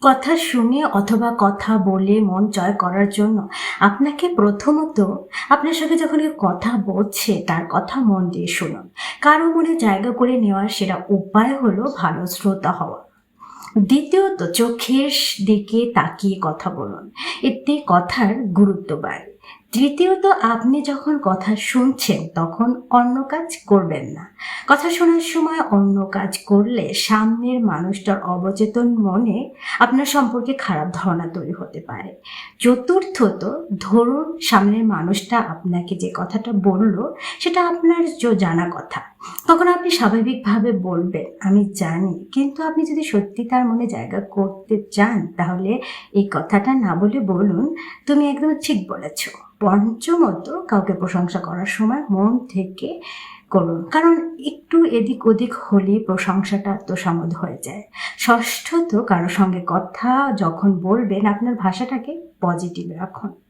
কথা শুনে অথবা কথা বলে মন জয় করার জন্য আপনাকে প্রথমত আপনার সঙ্গে যখন কথা বলছে, তার কথা মন দিয়ে শুনুন। কারও মনে জায়গা করে নেওয়ার সেরা উপায় হলো ভালো শ্রোতা হওয়া। দ্বিতীয়ত, চোখের দিকে তাকিয়ে কথা বলুন। এতে কথার গুরুত্ব বাড়ে। তৃতীয়ত আপনি যখন কথা শুনছেন, তখন অন্য কাজ করবেন না। কথা শোনার সময় অন্য কাজ করলে সামনের মানুষটার অবচেতন মনে আপনার সম্পর্কে খারাপ ধারণা তৈরি হতে পারে। চতুর্থত, ধরুন সামনের মানুষটা আপনাকে যে কথাটা বলল, সেটা আপনার জানা কথা। তখন আপনি স্বাভাবিকভাবে বলবেন, আমি জানি। কিন্তু আপনি যদি সত্যি তার মনে জায়গা করতে চান, তাহলে এই কথাটা না বলে বলুন, তুমি একদম ঠিক বলেছ। পঞ্চমত কাউকে প্রশংসা করার সময় মন থেকে করুন। কারণ একটু এদিক ওদিক হলে প্রশংসাটা তোষামোদ হয়ে যায়। ষষ্ঠত কারোর সঙ্গে কথা যখন বলবেন, আপনার ভাষাটাকে পজিটিভ রাখুন।